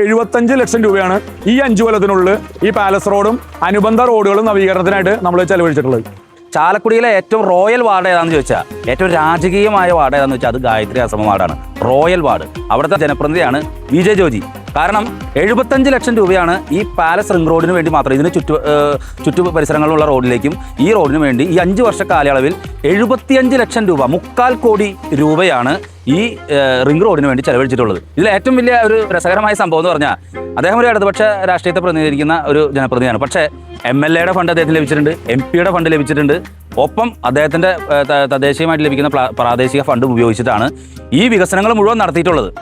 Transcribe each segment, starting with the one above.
എഴുപത്തഞ്ച് ലക്ഷം രൂപയാണ് ഈ അഞ്ചു കൊല്ലത്തിനുള്ളിൽ ഈ പാലസ് റോഡും അനുബന്ധ റോഡുകളും നവീകരണത്തിനായിട്ട് നമ്മൾ ചെലവഴിച്ചിട്ടുള്ളത്. ചാലക്കുടിയിലെ ഏറ്റവും റോയൽ വാർഡ് ഏതാണെന്ന് ചോദിച്ചാൽ ഏറ്റവും രാജകീയമായ വാർഡ് ഏതാണെന്ന് വെച്ചാൽ അത് ഗായത്രി അസമ വാർഡാണ്. Royal ward. അവിടുത്തെ ജനപ്രതിനിധിയാണ് വി ജെ ജോജി കാരണം എഴുപത്തഞ്ച് ലക്ഷം രൂപയാണ് ഈ പാലസ് റിംഗ് റോഡിന് വേണ്ടി മാത്രം ഇതിന് ചുറ്റു ചുറ്റു പരിസരങ്ങളിലുള്ള റോഡിലേക്കും ഈ റോഡിന് വേണ്ടി ഈ അഞ്ച് വർഷ കാലയളവിൽ എഴുപത്തിയഞ്ച് ലക്ഷം രൂപ മുക്കാൽ കോടി രൂപയാണ് ഈ റിംഗ് റോഡിന് വേണ്ടി ചെലവഴിച്ചിട്ടുള്ളത്. ഇതിൽ ഏറ്റവും വലിയ ഒരു രസകരമായ സംഭവം എന്ന് പറഞ്ഞാൽ അദ്ദേഹം ഒരു ഇടതുപക്ഷ രാഷ്ട്രീയത്തെ പ്രതിനിധീകരിക്കുന്ന ഒരു ജനപ്രതിനിധിയാണ്. പക്ഷേ എം എൽ എയുടെ ഫണ്ട് അദ്ദേഹത്തിന് ലഭിച്ചിട്ടുണ്ട് എം പിയുടെ ഫണ്ട് ലഭിച്ചിട്ടുണ്ട്. ഒപ്പം അദ്ദേഹത്തിന്റെ തദ്ദേശീയമായിട്ട് ലഭിക്കുന്ന പ്ര- പ്രാദേശിക ഫണ്ടും ഉപയോഗിച്ചിട്ടാണ് ഈ വികസനങ്ങൾ മുഴുവൻ നടത്തിയിട്ടുള്ളത്.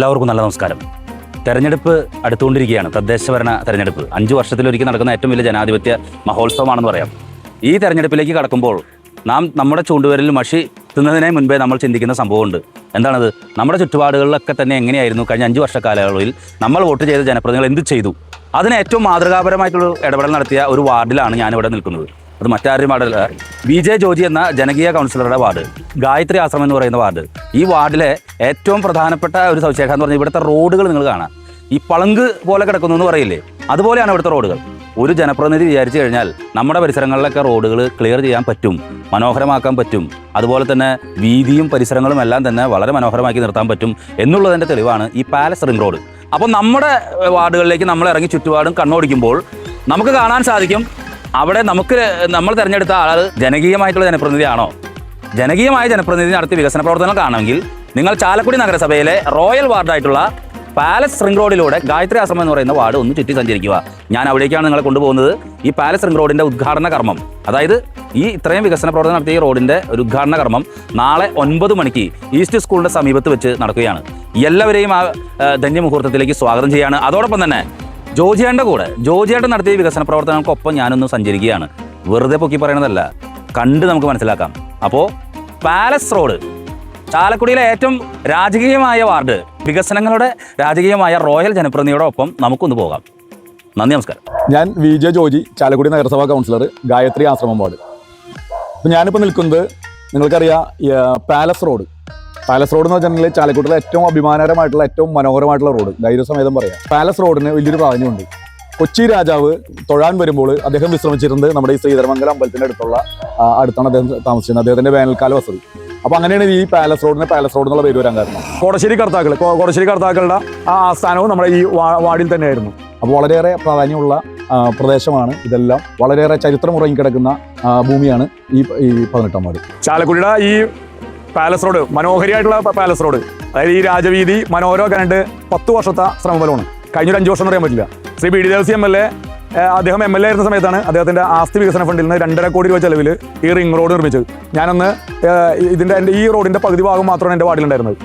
എല്ലാവർക്കും നല്ല നമസ്കാരം. തെരഞ്ഞെടുപ്പ് അടുത്തുകൊണ്ടിരിക്കുകയാണ്. തദ്ദേശഭരണ തെരഞ്ഞെടുപ്പ്. അഞ്ച് വർഷത്തിലൊരിക്കൽ നടക്കുന്ന ഏറ്റവും വലിയ ജനാധിപത്യ മഹോത്സവമാണെന്ന് പറയാം. ഈ തെരഞ്ഞെടുപ്പിലേക്ക് കടക്കുമ്പോൾ നാം നമ്മുടെ ചൂണ്ടുവരലിൽ മഷി തിന്നതിനെ മുൻപേ നമ്മൾ ചിന്തിക്കുന്ന സംഭവമുണ്ട്. എന്താണത്? നമ്മുടെ ചുറ്റുപാടുകളിലൊക്കെ തന്നെ എങ്ങനെയായിരുന്നു കഴിഞ്ഞ അഞ്ച് വർഷ കാലയളവിൽ നമ്മൾ വോട്ട് ചെയ്ത ജനപ്രതിനിധികൾ എന്ത് ചെയ്തു? അതിന് ഏറ്റവും മാതൃകാപരമായിട്ടുള്ള ഇടപെടൽ നടത്തിയ ഒരു വാർഡിലാണ് ഞാനിവിടെ നിൽക്കുന്നത്. അത് മറ്റാരുടെയും വാർഡല്ല. ബി ജെ ജോജി എന്ന ജനകീയ കൗൺസിലറുടെ വാർഡ് ഗായത്രി ആശ്രമം എന്ന് പറയുന്ന വാർഡ്. ഈ വാർഡിലെ ഏറ്റവും പ്രധാനപ്പെട്ട ഒരു സവിശേഷത എന്ന് പറഞ്ഞാൽ ഇവിടുത്തെ റോഡുകൾ നിങ്ങൾ കാണാം. ഈ പളങ്ക് പോലെ കിടക്കുന്നു എന്ന് പറയില്ലേ? അതുപോലെയാണ് ഇവിടുത്തെ റോഡുകൾ. ഒരു ജനപ്രതിനിധി വിചാരിച്ചു കഴിഞ്ഞാൽ നമ്മുടെ പരിസരങ്ങളിലൊക്കെ റോഡുകൾ ക്ലിയർ ചെയ്യാൻ പറ്റും മനോഹരമാക്കാൻ പറ്റും. അതുപോലെ തന്നെ വീതിയും പരിസരങ്ങളും എല്ലാം തന്നെ വളരെ മനോഹരമാക്കി നിർത്താൻ പറ്റും എന്നുള്ളതിന്റെ തെളിവാണ് ഈ പാലസ് റിംഗ് റോഡ്. അപ്പോൾ നമ്മുടെ വാർഡുകളിലേക്ക് നമ്മൾ ഇറങ്ങി ചുറ്റുപാടും കണ്ണോടിക്കുമ്പോൾ നമുക്ക് കാണാൻ സാധിക്കും അവിടെ നമുക്ക് നമ്മൾ തിരഞ്ഞെടുത്ത ആൾ ജനകീയമായിട്ടുള്ള ജനപ്രതിനിധിയാണോ? ജനകീയമായ ജനപ്രതിനിധി നടത്തിയ വികസന പ്രവർത്തനങ്ങൾ കാണുമെങ്കിൽ നിങ്ങൾ ചാലക്കുടി നഗരസഭയിലെ റോയൽ വാർഡായിട്ടുള്ള പാലസ് റിംഗ് റോഡിലൂടെ ഗായത്രി ആശ്രമം എന്ന് പറയുന്ന വാർഡ് ഒന്ന് ചുറ്റി സഞ്ചരിക്കുക. ഞാൻ അവിടേക്കാണ് നിങ്ങളെ കൊണ്ടുപോകുന്നത്. ഈ പാലസ് റിംഗ് റോഡിന്റെ ഉദ്ഘാടന കർമ്മം. അതായത് ഈ ഇത്രയും വികസന പ്രവർത്തനം നടത്തിയ ഈ റോഡിന്റെ ഒരു ഉദ്ഘാടന കർമ്മം നാളെ ഒൻപത് മണിക്ക് ഈസ്റ്റ് സ്കൂളിന്റെ സമീപത്ത് വെച്ച് നടക്കുകയാണ്. എല്ലാവരെയും ആ, ധന്യമുഹൂർത്തത്തിലേക്ക് സ്വാഗതം ചെയ്യുകയാണ് അതോടൊപ്പം തന്നെ ജോജിയേട്ടന്റെ കൂടെ. ജോജിയേട്ടൻ നടത്തിയ വികസന പ്രവർത്തനങ്ങൾക്കൊപ്പം ഞാനൊന്ന് സഞ്ചരിക്കുകയാണ്. വെറുതെ പൊക്കി പറയണതല്ല. കണ്ട് നമുക്ക് മനസ്സിലാക്കാം. അപ്പോൾ പാലസ് റോഡ്. ചാലക്കുടിയിലെ ഏറ്റവും രാജകീയമായ വാർഡ് വികസനങ്ങളുടെ രാജകീയമായ റോയൽ ജനപ്രതിനിധിയുടെ ഒപ്പം നമുക്കൊന്ന് പോകാം. നന്ദി നമസ്കാരം. ഞാൻ വി ജെ ജോജി ചാലക്കുടി നഗരസഭാ കൗൺസിലർ ഗായത്രി ആശ്രമം വാർഡ്. ഞാനിപ്പോൾ നിൽക്കുന്നത് നിങ്ങൾക്കറിയാം പാലസ് റോഡ്. പാലസ് റോഡ് എന്ന് വെച്ചിട്ടുണ്ടെങ്കിൽ ചാലക്കുട്ടിലെ ഏറ്റവും അഭിമാനകരമായിട്ടുള്ള ഏറ്റവും മനോഹരമായിട്ടുള്ള റോഡ് ധൈര്യസമേതം പറയാം. പാലസ് റോഡിന് വലിയൊരു പ്രാധാന്യമുണ്ട്. കൊച്ചി രാജാവ് തൊഴാൻ വരുമ്പോൾ അദ്ദേഹം വിശ്രമിച്ചിരുന്നത് നമ്മുടെ ഈ ശ്രീധരമംഗലം അമ്പലത്തിന്റെ അടുത്തുള്ള അടുത്താണ് അദ്ദേഹം താമസിച്ചിരുന്നത്. അദ്ദേഹത്തിന്റെ വേനൽക്കാല വസതി. അപ്പോൾ അങ്ങനെയാണ് ഈ പാലസ് റോഡിന് പാലസ് റോഡ് എന്നുള്ള പേര് വരാൻ കാരണം. കോടശ്ശേരി കർത്താക്കൾ കോടശ്ശേരി കർത്താക്കളുടെ ആ ആസ്ഥാനവും നമ്മുടെ ഈ വാർഡിൽ തന്നെയായിരുന്നു. അപ്പോൾ വളരെയേറെ പ്രാധാന്യമുള്ള പ്രദേശമാണ് ഇതെല്ലാം. വളരെയേറെ ചരിത്രം ഉറങ്ങിക്കിടക്കുന്ന ഭൂമിയാണ് ഈ ഈ പതിനെട്ടാം വാർഡ്. ചാലക്കുടിയുടെ ഈ പാലസ് റോഡ് മനോഹരിയായിട്ടുള്ള പാലസ് റോഡ് അതായത് ഈ രാജവീതി മനോഹര കണ്ട് പത്ത് വർഷത്തെ ശ്രമഫലമാണ് കഴിഞ്ഞൊരു അഞ്ച് വർഷം എന്ന് പറയാൻ പറ്റില്ല. Shri B D Devasi M L A അദ്ദേഹം എം എൽ എ ആയിരുന്ന സമയത്താണ് അദ്ദേഹത്തിന്റെ ആസ്തി വികസന ഫണ്ടിൽ നിന്ന് രണ്ടര കോടി രൂപ ചെലവിൽ ഈ റിംഗ് റോഡ് നിർമ്മിച്ചത്. ഞാനന്ന് ഇതിന്റെ എന്റെ ഈ റോഡിന്റെ പകുതി ഭാഗം മാത്രമാണ് എന്റെ വാർഡിലുണ്ടായിരുന്നത്.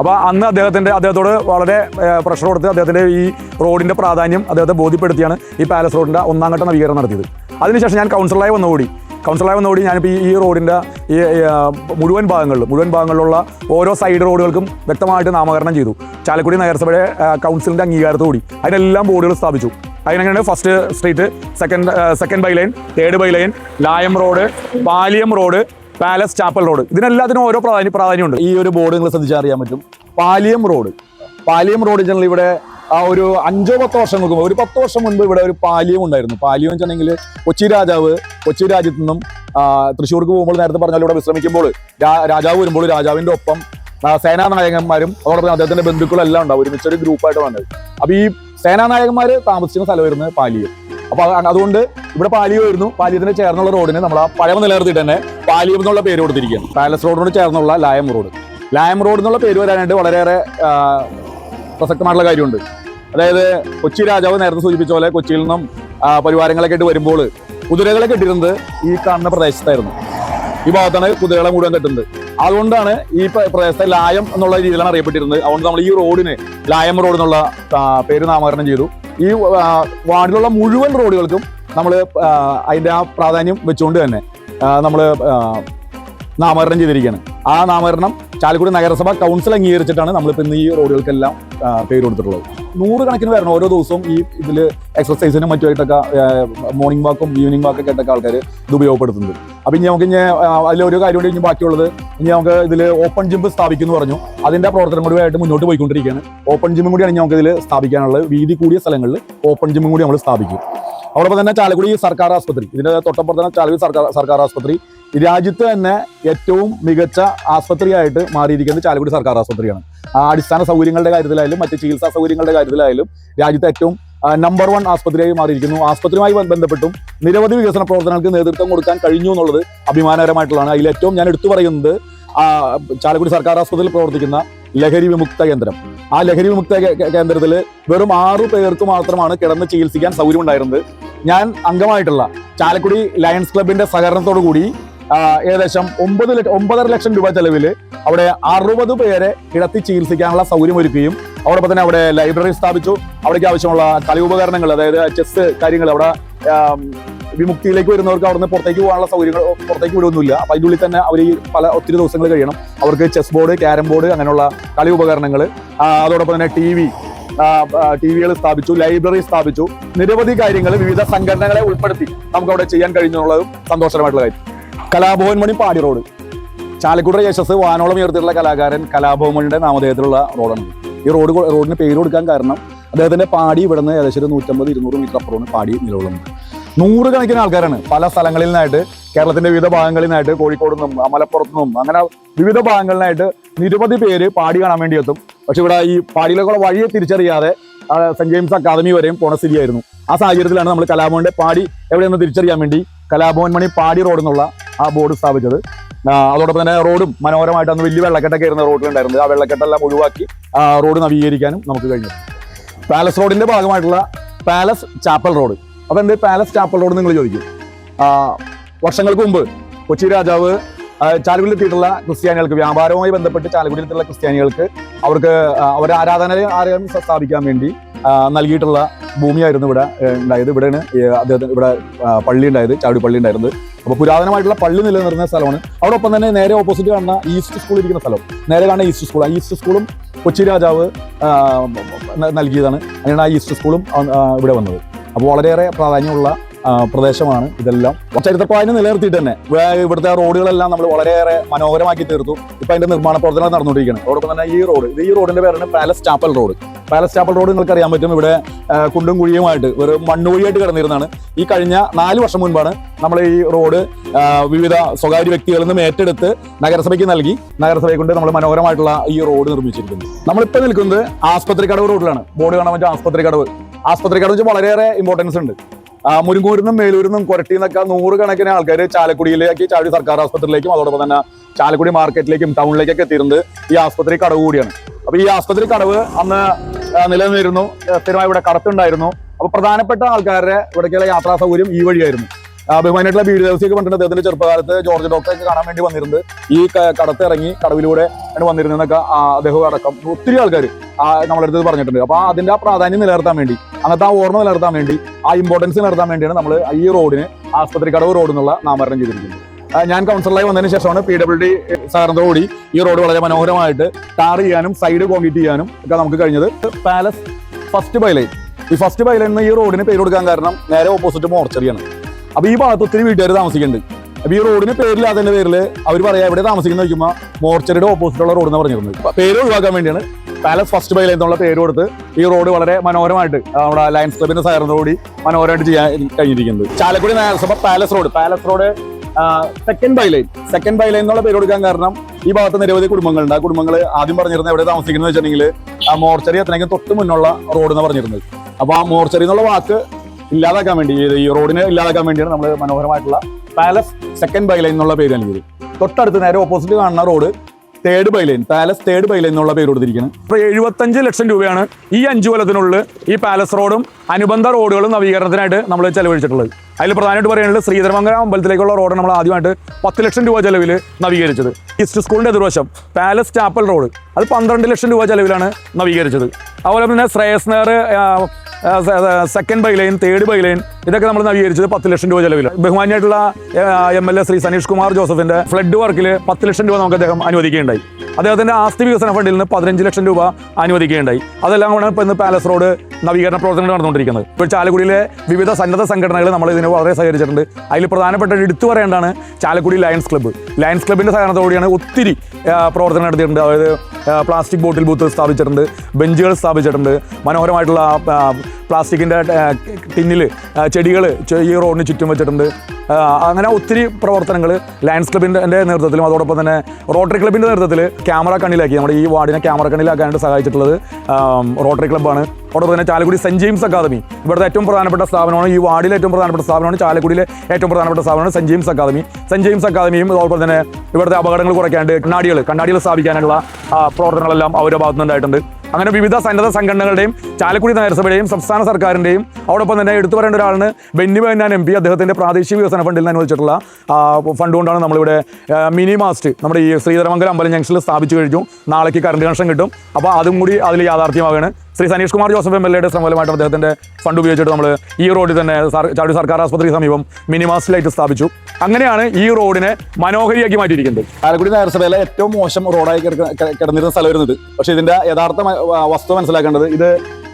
അപ്പോൾ അന്ന് അദ്ദേഹത്തിന്റെ അദ്ദേഹത്തോട് വളരെ പ്രഷർ കൊടുത്ത് അദ്ദേഹത്തിന്റെ ഈ റോഡിന്റെ പ്രാധാന്യം അദ്ദേഹത്തെ ബോധ്യപ്പെടുത്തിയാണ് ഈ പാലസ് റോഡിന്റെ ഒന്നാം ഘട്ട നവീകരണം നടത്തിയത്. അതിനുശേഷം ഞാൻ കൗൺസിലറായി വന്നുകൂടി. കൗൺസിലറായി വന്നുകൂടി ഞാനിപ്പോൾ ഈ റോഡിന്റെ ഈ മുഴുവൻ ഭാഗങ്ങളിലും മുഴുവൻ ഭാഗങ്ങളിലുള്ള ഓരോ സൈഡ് റോഡുകൾക്കും വ്യക്തമായിട്ട് നാമകരണം ചെയ്തു. ചാലക്കുടി നഗരസഭയുടെ കൗൺസിലിന്റെ അംഗീകാരത്തോടി അതിനെല്ലാം ബോർഡുകൾ സ്ഥാപിച്ചു. അതിനെങ്ങനെയാണ് first street second second bylane third bylane Layam road Paliyam road palace chapel road ഇതിനെല്ലാത്തിനും ഓരോ പ്രാധാന്യം പ്രാധാന്യമുണ്ട്. ഈ ഒരു ബോർഡ് നിങ്ങൾ ശ്രദ്ധിച്ചാൽ അറിയാൻ പറ്റും. Paliyam road Paliyam road general ഇവിടെ ആ ഒരു അഞ്ചോ പത്തോ വർഷം മുമ്പ് ഒരു പത്ത് വർഷം മുൻപ് ഇവിടെ ഒരു പാലിയം ഉണ്ടായിരുന്നു. പാലിയം വെച്ചിട്ടുണ്ടെങ്കിൽ കൊച്ചി രാജാവ് കൊച്ചി രാജ്യത്തു നിന്നും തൃശ്ശൂർക്ക് പോകുമ്പോൾ നേരത്തെ പറഞ്ഞാൽ ഇവിടെ വിശ്രമിക്കുമ്പോൾ രാജാവ് വരുമ്പോൾ രാജാവിന്റെ ഒപ്പം സേനാനായകന്മാരും അതോടൊപ്പം അദ്ദേഹത്തിന്റെ ബന്ധുക്കളും എല്ലാം ഉണ്ടാവും. ഒരുമിച്ച് ഒരു ഗ്രൂപ്പായിട്ട് വന്നത്. അപ്പൊ ഈ സേനാനായകന്മാർ താമസിക്കുന്ന സ്ഥലമായിരുന്നു പാലിയം. അപ്പൊ അതുകൊണ്ട് ഇവിടെ പാലിയം വരുന്നു പാലിയത്തിന് ചേർന്നുള്ള റോഡിന് നമ്മൾ ആ പഴമ നിലനിർത്തിയിട്ട് തന്നെ പാലിയം എന്നുള്ള പേര് കൊടുത്തിരിക്കുകയാണ്. പാലസ് റോഡിനോട് ചേർന്നുള്ള ലായം റോഡ്. ലായം റോഡ് എന്നുള്ള പേര് വരാനായിട്ട് വളരെയേറെ പ്രസക്തമായിട്ടുള്ള കാര്യമുണ്ട്. അതായത് കൊച്ചി രാജാവ് നേരത്തെ സൂചിപ്പിച്ച പോലെ കൊച്ചിയിൽ നിന്നും പരിവാരങ്ങളൊക്കെ ആയിട്ട് വരുമ്പോൾ കുതിരകളെ കെട്ടിയിരുന്നത് ഈ കാണുന്ന പ്രദേശത്തായിരുന്നു. ഈ ഭാഗത്താണ് കുതിരകളെ മുഴുവൻ കെട്ടുന്നത്. അതുകൊണ്ടാണ് ഈ പ്ര- പ്രദേശത്തെ ലായം എന്നുള്ള രീതിയിലാണ് അറിയപ്പെട്ടിരുന്നത്. അതുകൊണ്ട് നമ്മൾ ഈ റോഡിന് ലായം റോഡ് എന്നുള്ള പേര് നാമകരണം ചെയ്തു. ഈ വാർഡിലുള്ള മുഴുവൻ റോഡുകൾക്കും നമ്മൾ അതിന്റെ ആ പ്രാധാന്യം വെച്ചുകൊണ്ട് തന്നെ നമ്മൾ നാമകരണം ചെയ്തിരിക്കുകയാണ്. ആ നാമകരണം ചാലക്കുടി നഗരസഭ കൗൺസിൽ അംഗീകരിച്ചിട്ടാണ് നമ്മളിപ്പോൾ ഇന്ന് ഈ റോഡുകൾക്കെല്ലാം പേര് കൊടുത്തിട്ടുള്ളത്. നൂറുകണക്കിന് വരണം ഓരോ ദിവസവും ഈ ഇതിൽ എക്സസൈസിനും മറ്റുമായിട്ടൊക്കെ മോർണിംഗ് വാക്കും ഈവനിങ് വാക്കൊക്കെ ആയിട്ടൊക്കെ ആൾക്കാർ ഇത് ഉപയോഗപ്പെടുത്തുന്നത് അപ്പം ഇനി നമുക്ക് ഇനി അതിലൊരു കാര്യം കൂടി ഇനി ബാക്കിയുള്ളത് ഇനി നമുക്ക് ഇതിൽ ഓപ്പൺ ജിം സ്ഥാപിക്കുന്നു പറഞ്ഞു. അതിന്റെ പ്രവർത്തനം കൂടിയായിട്ട് മുന്നോട്ട് പോയിക്കൊണ്ടിരിക്കുകയാണ്. ഓപ്പൺ ജിമ്മും കൂടിയാണ് നമുക്ക് ഇതിൽ സ്ഥാപിക്കാനുള്ളത്. വീതി കൂടിയ സ്ഥലങ്ങളിൽ ഓപ്പൺ ജിമ്മും കൂടി നമ്മൾ സ്ഥാപിക്കും. അതോടൊപ്പം തന്നെ ചാലക്കുടി സർക്കാർ ആസ്പത്രി. ഇതിന്റെ തൊട്ടപ്പുറത്ത് തന്നെ ചാലക്കുടി സർക്കാർ സർക്കാർ ആസ്പത്രി. രാജ്യത്ത് തന്നെ ഏറ്റവും മികച്ച ആസ്പത്രിയായിട്ട് മാറിയിരിക്കുന്നത് ചാലക്കുടി സർക്കാർ ആസ്പത്രിയാണ്. അടിസ്ഥാന സൗകര്യങ്ങളുടെ കാര്യത്തിലായാലും മറ്റ് ചികിത്സാ സൗകര്യങ്ങളുടെ കാര്യത്തിലായാലും രാജ്യത്തെ ഏറ്റവും നമ്പർ വൺ ആസ്പത്രിയായി മാറിയിരിക്കുന്നു. ആസ്പത്രിയുമായി ബന്ധപ്പെട്ടും നിരവധി വികസന പ്രവർത്തനങ്ങൾക്ക് നേതൃത്വം കൊടുക്കാൻ കഴിഞ്ഞു എന്നുള്ളത് അഭിമാനകരമായിട്ടുള്ളതാണ്. അതിൽ ഏറ്റവും ഞാൻ എടുത്തു പറയുന്നത് ചാലക്കുടി സർക്കാർ ആസ്പത്രിയിൽ പ്രവർത്തിക്കുന്ന ലഹരി വിമുക്ത കേന്ദ്രം ആ ലഹരി വിമുക്ത കേന്ദ്രത്തിൽ വെറും ആറു പേർക്ക് മാത്രമാണ് കിടന്ന് ചികിത്സിക്കാൻ സൗകര്യം ഉണ്ടായിരുന്നത് ഞാൻ അംഗമായിട്ടുള്ള ചാലക്കുടി ലയൺസ് ക്ലബിന്റെ സഹകരണത്തോടു കൂടി ഏകദേശം ഒമ്പത് ഒമ്പതര ലക്ഷം രൂപ ചെലവിൽ അവിടെ അറുപത് പേരെ കിടത്തി ചികിത്സിക്കാനുള്ള സൗകര്യം ഒരുക്കുകയും അതോടൊപ്പം തന്നെ അവിടെ ലൈബ്രറി സ്ഥാപിച്ചു. അവിടേക്ക് ആവശ്യമുള്ള കളി ഉപകരണങ്ങൾ അതായത് ചെസ് കാര്യങ്ങൾ അവിടെ വിമുക്തിയിലേക്ക് വരുന്നവർക്ക് അവിടുന്ന് പുറത്തേക്ക് പോകാനുള്ള സൗകര്യങ്ങൾ പുറത്തേക്ക് വിടുന്നില്ല അപ്പൊ അതിന്റെ ഉള്ളിൽ തന്നെ അവർ ഈ പല ഒത്തിരി ദിവസങ്ങൾ കഴിയണം. അവർക്ക് ചെസ് ബോർഡ് ക്യാരം ബോർഡ് അങ്ങനെയുള്ള കളി ഉപകരണങ്ങൾ അതോടൊപ്പം തന്നെ ടി വി ടി വികൾ സ്ഥാപിച്ചു ലൈബ്രറി സ്ഥാപിച്ചു. നിരവധി കാര്യങ്ങൾ വിവിധ സംഘടനകളെ ഉൾപ്പെടുത്തി നമുക്ക് അവിടെ ചെയ്യാൻ കഴിഞ്ഞു എന്നുള്ളതും സന്തോഷകരമായിട്ടുള്ള കാര്യം. കലാഭവൻ മണി പാടി റോഡ്. ചാലക്കുട യശസ് വാനോളം ഉയർത്തിയിട്ടുള്ള കലാകാരൻ കലാഭവൻ മണിയുടെ നാമധേയത്തിലുള്ള റോഡാണ്. ഈ റോഡ് റോഡിന് പേര് കൊടുക്കാൻ കാരണം അദ്ദേഹത്തിന്റെ പാടി ഇവിടുന്ന് ഏകദേശം ഒരു നൂറ്റമ്പത് ഇരുന്നൂറ് മീറ്റർ അപ്പുറമാണ് പാടി നിലകൊള്ളുന്നത്. നൂറുകണക്കിന് ആൾക്കാരാണ്. പല സ്ഥലങ്ങളിൽ നിന്നായിട്ട് കേരളത്തിന്റെ വിവിധ ഭാഗങ്ങളിൽ നിന്നായിട്ട് കോഴിക്കോട് നിന്നും മലപ്പുറത്തു നിന്നും അങ്ങനെ വിവിധ ഭാഗങ്ങളിലായിട്ട് നിരവധി പേര് പാടി കാണാൻ വേണ്ടി എത്തും. പക്ഷെ ഇവിടെ ഈ പാടിയിലേക്കുള്ള വഴിയെ തിരിച്ചറിയാതെ സെന്റ് ജെയിംസ് അക്കാദമി വരെയും പോണ സ്ഥിതിയായിരുന്നു. ആ സാഹചര്യത്തിലാണ് നമ്മൾ കലാഭവന്റെ പാടി എവിടെയെന്ന് തിരിച്ചറിയാൻ വേണ്ടി കലാഭവൻ മണി പാടി റോഡ് എന്നുള്ള ആ ബോർഡ് സ്ഥാപിച്ചത്. അതോടൊപ്പം തന്നെ റോഡും മനോഹരമായിട്ട് അന്ന് വലിയ വെള്ളക്കെട്ടൊക്കെ ഇരുന്ന റോഡിലുണ്ടായിരുന്നത് ആ വെള്ളക്കെട്ടെല്ലാം ഒഴിവാക്കി റോഡ് നവീകരിക്കാനും നമുക്ക് കഴിഞ്ഞു. പാലസ് റോഡിന്റെ ഭാഗമായിട്ടുള്ള പാലസ് ചാപ്പൽ റോഡ്. അപ്പൊ എന്റെ പാലസ് ചാപ്പൽ റോഡ് നിങ്ങൾ ചോദിക്കും. വർഷങ്ങൾക്ക് മുമ്പ് കൊച്ചി രാജാവ് ചാലക്കുടിയിൽ എത്തിയിട്ടുള്ള ക്രിസ്ത്യാനികൾക്ക് വ്യാപാരവുമായി ബന്ധപ്പെട്ട് ചാലക്കുടിയിൽ എത്തിയിട്ടുള്ള ക്രിസ്ത്യാനികൾക്ക് അവർക്ക് അവരുടെ ആരാധനാലയം സ്ഥാപിക്കാൻ വേണ്ടി നൽകിയിട്ടുള്ള ഭൂമിയായിരുന്നു ഇവിടെ ഉണ്ടായത്. ഇവിടെയാണ് അദ്ദേഹത്തിന് ഇവിടെ പള്ളി ഉണ്ടായത് ചാവടി പള്ളി ഉണ്ടായിരുന്നത്. അപ്പോൾ പുരാതനമായിട്ടുള്ള പള്ളി നിലനിർന്ന സ്ഥലമാണ്. അതോടൊപ്പം തന്നെ നേരെ ഓപ്പോസിറ്റ് കാണുന്ന ഈസ്റ്റ് സ്കൂൾ ഇരിക്കുന്ന സ്ഥലം. നേരെ കാണുന്ന ഈസ്റ്റ് സ്കൂൾ ആ ഈസ്റ്റ് സ്കൂളും കൊച്ചി രാജാവ് നൽകിയതാണ്. അങ്ങനെയാണ് ആ ഈസ്റ്റ് സ്കൂളും ഇവിടെ വന്നത്. അപ്പോൾ വളരെയേറെ പ്രാധാന്യമുള്ള പ്രദേശമാണ് ഇതെല്ലാം. ചരിത്രപ്രായം നിലനിർത്തിയിട്ട് തന്നെ. ഇവിടെ ഇവിടുത്തെ റോഡുകളെല്ലാം നമ്മൾ വളരെയേറെ മനോഹരമാക്കി തീർത്തു. ഇപ്പം അതിന്റെ നിർമ്മാണ പ്രവർത്തനങ്ങൾ നടന്നുകൊണ്ടിരിക്കുകയാണ്. അതോടൊപ്പം തന്നെ ഈ റോഡ് ഇത് ഈ റോഡിന്റെ പേരാണ് palace chapel road. Palace chapel road നിങ്ങൾക്ക് അറിയാൻ പറ്റും. ഇവിടെ കുണ്ടും കുഴിയുമായിട്ട് ഒരു മണ്ണുകുഴിയായിട്ട് കിടന്നിരുന്നതാണ്. ഈ കഴിഞ്ഞ നാല് വർഷം മുൻപാണ് നമ്മൾ ഈ റോഡ് വിവിധ സ്വകാര്യ വ്യക്തികളിൽ നിന്നും ഏറ്റെടുത്ത് നഗരസഭയ്ക്ക് നൽകി. നഗരസഭയെ കൊണ്ട് നമ്മൾ മനോഹരമായിട്ടുള്ള ഈ റോഡ് നിർമ്മിച്ചിരിക്കുന്നത് നമ്മളിപ്പോൾ നിൽക്കുന്നത് ആസ്പത്രി കടവ് റോഡിലാണ്. ബോർഡ് കാണാൻ പറ്റും ആസ്പത്രി കടവ് ആസ്പത്രി കടവ് വെച്ച് വളരെയേറെ ഇമ്പോർട്ടൻസ് ഉണ്ട്. ആ, മുരുങ്ങൂരിന്നും മേലൂരിന്നും കൊരട്ടിന്നൊക്കെ നൂറുകണക്കിന് ആൾക്കാർ ചാലക്കുടിയിലേക്ക് ചാടി സർക്കാർ ആസ്പത്രിയിലേക്കും അതോടൊപ്പം തന്നെ ചാലക്കുടി മാർക്കറ്റിലേക്കും ടൗണിലേക്കൊക്കെ എത്തിയിരുന്നത് ഈ ആസ്പത്രി കടവ് കൂടിയാണ്. അപ്പൊ ഈ ആസ്പത്രി കടവ് അന്ന് നിലനിന്നിരുന്നു. സ്ഥിരമായി ഇവിടെ കടത്തുണ്ടായിരുന്നു. അപ്പൊ പ്രധാനപ്പെട്ട ആൾക്കാരുടെ ഇവിടേക്കുള്ള യാത്രാ സൗകര്യം ഈ വഴിയായിരുന്നു. ബഹുമാനായിട്ടുള്ള ഡി ദിവസിയൊക്കെ പണ്ടിട്ട് അദ്ദേഹത്തിന്റെ ചെറുപ്പകാലത്ത് ജോർജ് ഡോക്ടറെ കാണാൻ വേണ്ടി വന്നിരുന്നത്. ഈ കടത്തിറങ്ങി കടവിലൂടെ ആണ് വന്നിരുന്നതൊക്കെ അദ്ദേഹം അടക്കം ഒത്തിരി ആൾക്കാർ നമ്മുടെ അടുത്ത് പറഞ്ഞിട്ടുണ്ട്. അപ്പൊ അതിന്റെ ആ പ്രാധാന്യം നിലനിർത്താൻ വേണ്ടി അങ്ങനത്തെ ആ ഓർമ്മ നിലനിർത്താൻ വേണ്ടി ആ ഇമ്പോർട്ടൻസ് നിലനിർത്താൻ വേണ്ടിയാണ് നമ്മൾ ഈ റോഡിന് ആസ്പത്രി കടവ് റോഡ് എന്നുള്ള നാമകരണം ചെയ്തിരിക്കുന്നത്. ഞാൻ കൗൺസിലറായി വന്നതിന് ശേഷമാണ് പി ഡബ്ല്യു ഡി സഹകരണത്തോടുകൂടി ഈ റോഡ് വളരെ മനോഹരമായിട്ട് ടാർ ചെയ്യാനും സൈഡ് കോൺക്രീറ്റ് ചെയ്യാനും ഒക്കെ നമുക്ക് കഴിഞ്ഞത്. Palace first byline. ഈ ഫസ്റ്റ് ബൈലൈൻ ഈ റോഡിന് പേര് കൊടുക്കാൻ കാരണം നേരെ ഓപ്പോസിറ്റ് മോർച്ചറിയാണ് അപ്പൊ ഈ ഭാഗത്ത് ഒത്തിരി വീട്ടുകാർ താമസിക്കുന്നുണ്ട്. അപ്പൊ ഈ റോഡിന് പേരില്ലാത്തതിന്റെ പേരിൽ അവർ പറയാ ഇവിടെ താമസിക്കുന്ന വയ്ക്കുമ്പോൾ മോർച്ചറിയുടെ ഓപ്പോസിറ്റുള്ള റോഡ് എന്ന് പറഞ്ഞിരുന്നത്. പേര് ഒഴിവാക്കാൻ വേണ്ടിയാണ് പാലസ് ഫസ്റ്റ് ബൈലൈൻ എന്നുള്ള പേര് കൊടുത്ത് ഈ റോഡ് വളരെ മനോഹരമായിട്ട് നമ്മുടെ ലയൻസ് ക്ലബിന്റെ സഹകരണത്തോടുകൂടി മനോഹരമായിട്ട് ചെയ്യാൻ കഴിഞ്ഞിരിക്കുന്നത്. ചാലക്കുടി നഗരസഭ palace road palace road second bylane second bylane എന്നുള്ള പേര് കൊടുക്കാൻ കാരണം ഈ ഭാഗത്ത് നിരവധി കുടുംബങ്ങളുണ്ട്. ആ കുടുംബങ്ങൾ ആദ്യം പറഞ്ഞിരുന്നത് എവിടെ താമസിക്കുന്നത് വെച്ചിട്ടുണ്ടെങ്കിൽ ആ മോർച്ചറി അത്രയ്ക്ക് തൊട്ട് മുന്നുള്ള റോഡ് എന്ന് പറഞ്ഞിരുന്നത്. അപ്പൊ ആ മോർച്ചറി എന്നുള്ള വാക്ക് ഇല്ലാതാക്കാൻ വേണ്ടി ഈ- റോഡിനെ ഇല്ലാതാക്കാൻ വേണ്ടിയാണ് നമ്മൾ മനോഹരമായിട്ടുള്ള പാലസ് സെക്കൻഡ് ബൈലൈൻ എന്നുള്ള പേര് നൽകിയത്. തൊട്ടടുത്ത് നേരെ ഓപ്പോസിറ്റ് കാണുന്ന road third bylane palace third bylane എന്നുള്ള പേര് കൊടുത്തിരിക്കുന്നത് ഇപ്പോൾ എഴുപത്തഞ്ച് ലക്ഷം രൂപയാണ് ഈ അഞ്ചു കൊല്ലത്തിനുള്ളിൽ ഈ പാലസ് റോഡും അനുബന്ധ റോഡുകളും നവീകരണത്തിനായിട്ട് നമ്മൾ ചെലവഴിച്ചിട്ടുള്ളത്. അതിൽ പ്രധാനമായിട്ട് പറയാനുള്ളത് ശ്രീധരമംഗലം അമ്പലത്തിലേക്കുള്ള റോഡ് നമ്മൾ ആദ്യമായിട്ട് പത്ത് ലക്ഷം രൂപ ചെലവിൽ നവീകരിച്ചത്. ഈസ്റ്റ് സ്കൂളിന്റെ എതിർവശം പാലസ് ചാപ്പൽ റോഡ് അത് പന്ത്രണ്ട് ലക്ഷം രൂപ ചെലവിലാണ് നവീകരിച്ചത്. അതുപോലെ തന്നെ Shreyas Nagar second bylane third bylane ഇതൊക്കെ നമ്മൾ നവീകരിച്ചത് പത്ത് ലക്ഷം രൂപ ചെലവിൽ ബഹുമാനിയായിട്ടുള്ള M L A Shri Saneesh Kumar ജോസഫിന്റെ ഫ്ലഡ് വർക്കിൽ പത്ത് ലക്ഷം രൂപ നമുക്ക് അദ്ദേഹം അനുവദിക്കുകയുണ്ടായി. അദ്ദേഹത്തിന്റെ ആസ്തി വികസന ഫണ്ടിൽ നിന്ന് പതിനഞ്ച് ലക്ഷം രൂപ അനുവദിക്കുകയുണ്ടായി. അതെല്ലാം കൂടെ ഇന്ന് പാലസ് റോഡ് നവീകരണ പ്രവർത്തനങ്ങൾ നടന്നുകൊണ്ടിരിക്കുന്നത്. ഇപ്പോൾ ചാലക്കുടിയിലെ വിവിധ സന്നദ്ധ സംഘടനകൾ നമ്മൾ ഇതിന് വളരെ സഹകരിച്ചിട്ടുണ്ട്. അതിൽ പ്രധാനപ്പെട്ട എടുത്തു പറയേണ്ടതാണ് ചാലക്കുടി ലയൺസ് ക്ലബ്ബ് ലയൺസ് ക്ലബിന്റെ സഹകരണത്തോടെയാണ് ഒത്തിരി പ്രവർത്തനം നടത്തിയിട്ടുണ്ട്. അതായത് പ്ലാസ്റ്റിക് ബോട്ടിൽ ബൂത്ത് സ്ഥാപിച്ചിട്ടുണ്ട് ബെഞ്ചുകൾ സ്ഥാപിച്ചിട്ടുണ്ട്. മനോഹരമായിട്ടുള്ള പ്ലാസ്റ്റിക്കിന്റെ ടിന്നിൽ ചെടികൾ ഈ റോഡിന് ചുറ്റും വെച്ചിട്ടുണ്ട്. അങ്ങനെ ഒത്തിരി പ്രവർത്തനങ്ങൾ ലയൺസ് ക്ലബിന്റെ നേതൃത്വത്തിലും അതോടൊപ്പം തന്നെ റോട്ടറി ക്ലബിന്റെ നേതൃത്വത്തിൽ ക്യാമറ കണ്ണിലാക്കി നമ്മുടെ ഈ വാർഡിനെ ക്യാമറ കണ്ണിലാക്കാനായിട്ട് സഹായിച്ചിട്ടുള്ളത് റോട്ടറി ക്ലബ്ബാണ് അതോടൊപ്പം തന്നെ ചാലക്കുടി സെന്റ് ജെയിംസ് അക്കാദമി ഇവിടുത്തെ ഏറ്റവും പ്രധാനപ്പെട്ട സ്ഥാപനമാണ് ഈ വാർഡിലെ ഏറ്റവും പ്രധാനപ്പെട്ട സ്ഥാപനമാണ് ചാലക്കുടിയിലെ ഏറ്റവും പ്രധാനപ്പെട്ട സ്ഥാപനമാണ് saint James academy saint James അക്കാദമിയും അതോടൊപ്പം തന്നെ ഇവിടുത്തെ അപകടങ്ങൾ കുറയ്ക്കാണ്ട് കണ്ണാടികൾ കണ്ണാടികൾ സ്ഥാപിക്കാനുള്ള പ്രവർത്തനങ്ങളെല്ലാം അവരുടെ ഭാഗത്തുനിന്നുണ്ടായിട്ടുണ്ട്. അങ്ങനെ വിവിധ സന്നദ്ധ സംഘടനകളുടെയും ചാലക്കുടി നഗരസഭയുടെയും സംസ്ഥാന സർക്കാരിന്റെയും അതോടൊപ്പം തന്നെ എടുത്തു പറയേണ്ട ഒരാളാണ് ബെന്നി ബെന്നാൻ എം പി. അദ്ദേഹത്തിന്റെ പ്രാദേശിക വികസന ഫണ്ടിൽ നിന്ന് അനുവദിച്ചിട്ടുള്ള ഫണ്ട് കൊണ്ടാണ് നമ്മളിവിടെ മിനി മാസ്റ്റ് നമ്മുടെ ഈ ശ്രീധരമംഗലം അമ്പലം ജംഗ്ഷനിൽ സ്ഥാപിച്ചു കഴിഞ്ഞു. നാളേക്ക് കറണ്ട് കണക്ഷൻ കിട്ടും. അപ്പോൾ അതും കൂടി അതിൽ യാഥാർത്ഥ്യമാവുകയാണ് ശ്രീ സനീഷ് കുമാർ ജോസഫ് എം എൽ എയുടെ ശ്രമഫലമായിട്ടും അദ്ദേഹത്തിന്റെ ഫണ്ട് ഉപയോഗിച്ചിട്ട് നമ്മൾ ഈ റോഡിൽ തന്നെ ചാടി സർക്കാർ ആസ്പത്രി സമീപം മിനി ലൈറ്റ് സ്ഥാപിച്ചു. അങ്ങനെയാണ് ഈ റോഡിനെ മനോഹരിയാക്കി മാറ്റിയിരിക്കുന്നത്. ചാലക്കുടി നഗരസഭയിലെ ഏറ്റവും മോശം റോഡായി കിടന്നിരുന്ന സ്ഥലം വരുന്നത്. പക്ഷേ ഇതിന്റെ യഥാർത്ഥ വസ്തു മനസ്സിലാക്കേണ്ടത് ഇത്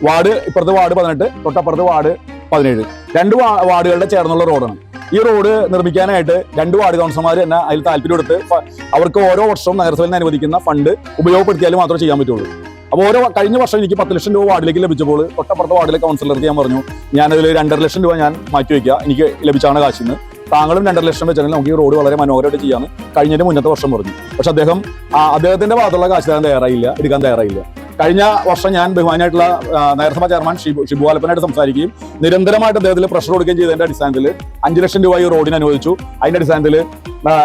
വാർഡ് ഇപ്പുറത്ത് വാർഡ് പതിനെട്ട് തൊട്ടപ്പുറത്ത് വാർഡ് പതിനേഴ്. രണ്ട് വാർഡുകളുടെ ചേർന്നുള്ള റോഡാണ്. ഈ റോഡ് നിർമ്മിക്കാനായിട്ട് രണ്ട് വാർഡ് കൗൺസിലർമാർ തന്നെ അതിൽ താല്പര്യം എടുത്ത് അവർക്ക് ഓരോ വർഷവും നഗരസഭയിൽ നിന്ന് അനുവദിക്കുന്ന ഫണ്ട് ഉപയോഗപ്പെടുത്തിയാൽ മാത്രമേ ചെയ്യാൻ പറ്റുള്ളൂ. അപ്പോൾ ഓരോ കഴിഞ്ഞ വർഷം എനിക്ക് പത്ത് ലക്ഷം രൂപ വാർഡിലേക്ക് ലഭിച്ചപ്പോൾ തൊട്ടപ്പുറത്തെ വാർഡിലെ കൗൺസിലർക്ക് ഞാൻ പറഞ്ഞു ഞാനതിൽ രണ്ടര ലക്ഷം രൂപ ഞാൻ മാറ്റി വയ്ക്കുക. എനിക്ക് ലഭിച്ചാണ് കാശിൽ നിന്ന് താങ്കളും രണ്ടര ലക്ഷം വെച്ചാൽ നമുക്ക് ഈ റോഡ് വളരെ മനോഹരമായിട്ട് ചെയ്യാമെന്ന് കഴിഞ്ഞതിന് മുന്നത്തെ വർഷം പറഞ്ഞു. പക്ഷെ അദ്ദേഹം അദ്ദേഹത്തിന്റെ ഭാഗത്തുള്ള കാശ് തരാൻ തയ്യാറായില്ല എടുക്കാൻ തയ്യാറായില്ല. കഴിഞ്ഞ വർഷം ഞാൻ ബഹുമാനായിട്ടുള്ള നഗരസഭ ചെയർമാൻ ഷിബു ഷിബു ആലപ്പനായിട്ട് സംസാരിക്കുകയും നിരന്തരമായിട്ട് അദ്ദേഹത്തിൽ പ്രഷർ കൊടുക്കുകയും ചെയ്തതിന്റെ അടിസ്ഥാനത്തിൽ അഞ്ച് ലക്ഷം രൂപ ഈ റോഡിന് അനുവദിച്ചു. അതിന്റെ അടിസ്ഥാനത്തിൽ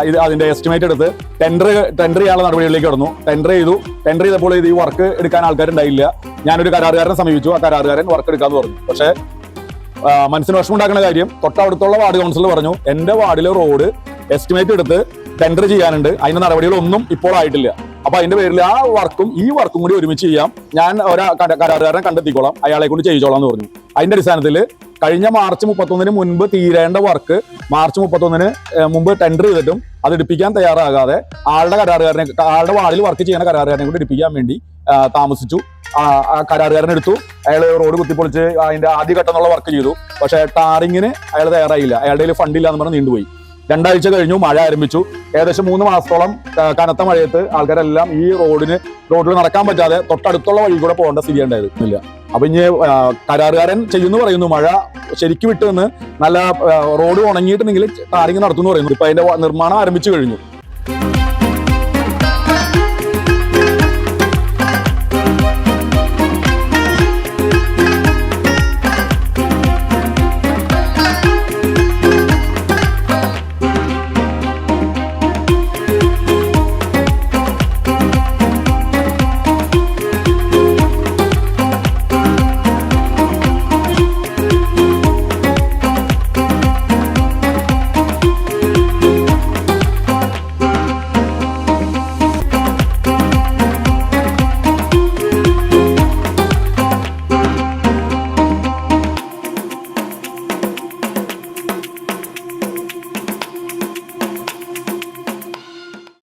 ഇത് അതിന്റെ എസ്റ്റിമേറ്റ് എടുത്ത് ടെൻഡർ ടെൻഡർ ചെയ്യാനുള്ള നടപടികളിലേക്ക് കടന്നു. ടെൻഡർ ചെയ്തു. ടെൻഡർ ചെയ്തപ്പോൾ ഇത് ഈ വർക്ക് എടുക്കാൻ ആൾക്കാരുണ്ടായില്ല. ഞാനൊരു കരാറുകാരനെ സമീപിച്ചു. ആ കരാറുകാരൻ വർക്ക് എടുക്കാന്ന് പറഞ്ഞു. പക്ഷേ മനസ്സിന് വിഷമം ഉണ്ടാക്കുന്ന കാര്യം തൊട്ടടുത്തുള്ള വാർഡ് കൗൺസിലർ പറഞ്ഞു എന്റെ വാർഡിലെ റോഡ് എസ്റ്റിമേറ്റ് എടുത്ത് ടെൻഡർ ചെയ്യാനുണ്ട്. അതിന്റെ നടപടികളൊന്നും ഇപ്പോൾ ആയിട്ടില്ല. അപ്പൊ അതിന്റെ പേരിൽ ആ വർക്കും ഈ വർക്കും കൂടി ഒരുമിച്ച് ചെയ്യാം. ഞാൻ ഒരാ കരാറുകാരനെ കണ്ടെത്തിക്കോളാം. അയാളെ കൊണ്ട് ചെയ്യിച്ചോളാം എന്ന് പറഞ്ഞു. അതിന്റെ അടിസ്ഥാനത്തിൽ കഴിഞ്ഞ മാർച്ച് മുപ്പത്തൊന്നിന് മുൻപ് തീരേണ്ട വർക്ക് മാർച്ച് മുപ്പത്തൊന്നിന് മുമ്പ് ടെൻഡർ ചെയ്തിട്ടും അത് എടുപ്പിക്കാൻ തയ്യാറാകാതെ ആളുടെ കരാറുകാരനെ ആളുടെ വാർഡിൽ വർക്ക് ചെയ്യുന്ന കരാറുകാരനെ കൂടി എടുപ്പിക്കാൻ വേണ്ടി താമസിച്ചു. ആ കരാറുകാരൻ എടുത്തു. അയാൾ റോഡ് കുത്തിപ്പൊളിച്ച് അതിന്റെ ആദ്യഘട്ടം എന്നുള്ള വർക്ക് ചെയ്തു. പക്ഷേ ടാറിങ്ങിന് അയാൾ തയ്യാറായില്ല. അയാളുടെ കയ്യിൽ ഫണ്ടില്ല എന്ന് പറഞ്ഞ് നീണ്ടുപോയി. രണ്ടാഴ്ച കഴിഞ്ഞു മഴ ആരംഭിച്ചു. ഏകദേശം മൂന്ന് മാസത്തോളം കനത്ത മഴയത്ത് ആൾക്കാരെല്ലാം ഈ റോഡിന് റോഡിൽ നടക്കാൻ പറ്റാതെ തൊട്ടടുത്തുള്ള വഴി കൂടെ പോകേണ്ട സ്ഥിതി ഉണ്ടായിരുന്നില്ല അപ്പൊ ഇനി കരാറുകാരൻ ചെയ്യുന്നു പറയുന്നു മഴ ശരിക്കും വിട്ടുനിന്ന് നല്ല റോഡ് ഉണങ്ങിയിട്ടുണ്ടെങ്കിൽ ടാറിങ് നടത്തുന്നു പറയുന്നു. ഇപ്പൊ അതിന്റെ നിർമ്മാണം ആരംഭിച്ചു കഴിഞ്ഞു.